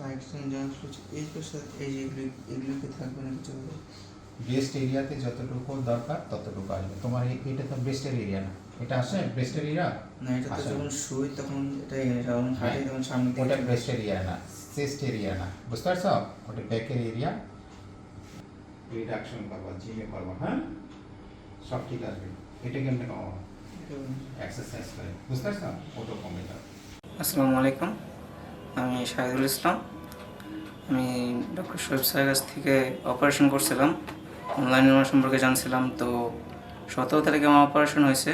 Accident junk food এই পেশা এই যে এগুলি এগুলিকে থাকবে না কিছু হবে ব্রেস্ট এরিয়াতে যতটুকু দরকার ততটুকু আসবে তোমার এটা তো ব্রেস্টের এরিয়া না এটা আসে ব্রেস্টের এরিয়া না এটা তো যখন শুই তখন এটা তখন সামনে ওটা ব্রেস্ট এরিয়া না চেস্ট এরিয়া না। বুঝতে পারছ? ওটা ব্যাকের এরিয়া রিডাকশন করব জিমে করব হ্যাঁ? সব ঠিক আসবে। এটা কেমনে কমাবো এক্সারসাইজ করে। বুঝতে পারছ? ওটা কমে যাবে। আসসালামু আলাইকুম। আমি শাহিদুল ইসলাম। আমি ডক্টর শোয়েব স্যারের কাছ থেকে অপারেশন করছিলাম। অনলাইন সম্পর্কে জানছিলাম। তো সতেরো তারিখে আমার অপারেশন হয়েছে।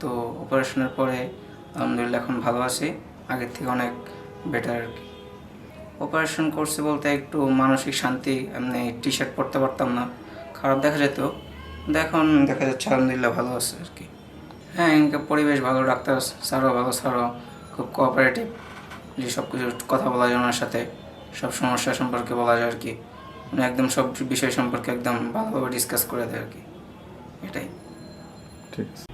তো অপারেশনের পরে আলহামদুলিল্লাহ এখন ভালো আছি। আগের থেকে অনেক বেটার আর কি। অপারেশন করছে বলতে একটু মানসিক শান্তি, এমনি টি শার্ট পরতে পারতাম না। খারাপ দেখা যেত। এখন দেখা যাচ্ছে আলহামদুলিল্লাহ ভালো আছে আর কি। হ্যাঁ এখানকে পরিবেশ ভালো, ডাক্তার স্যারও ভালো, স্যারও খুব কোঅপারেটিভ যে সব কিছু কথা বলা যায় ওনার সাথে, সব সমস্যা সম্পর্কে বলা যায় আর কি। উনি একদম সব বিষয় সম্পর্কে একদম ভালোভাবে ডিসকাস করে দেয় আর কি। এটাই। ঠিক আছে।